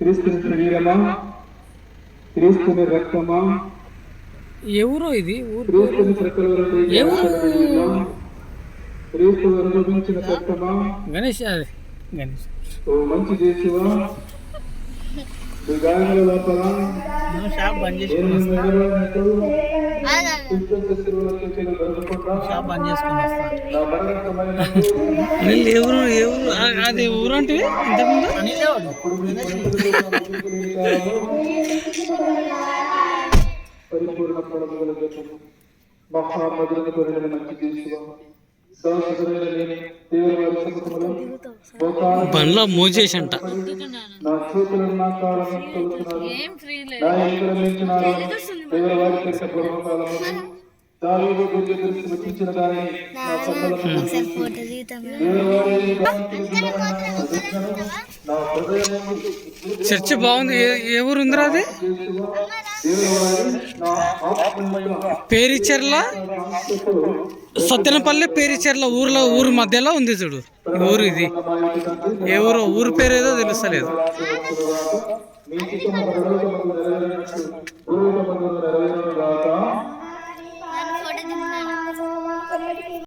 క్రీస్తుని శరీరమా? క్రీస్తుని రక్తమా? ఎవరో ఇది? క్రీస్తుని ఎవరు? క్రీస్తు అనుభవించిన కష్టమా గణేష్ అదే గణేష్. ఓ మంచి చేసివా? గాయముల లోపల షాప్ బంద్ నేను అనిల్ ఎవరు ఎవరు అది ఊరు అంటే ఇంతకుముందు? పరిపూర్ణ మహామధులను మంచి వారి సముఖములో మోకాళ్ళ బండ్లో నా హృదయము చర్చ్ బాగుంది. ఏ- ఏ ఊరు ఉందిరా అది? పేరిచెర్ల? సత్యనపల్లి పేరిచెర్ల ఊర్లో ఊరు మధ్యలో ఉంది చూడు. ఊరు ఇది. ఏ ఊరు ఊరు పేరు ఏదో తెలుస్తలేదు.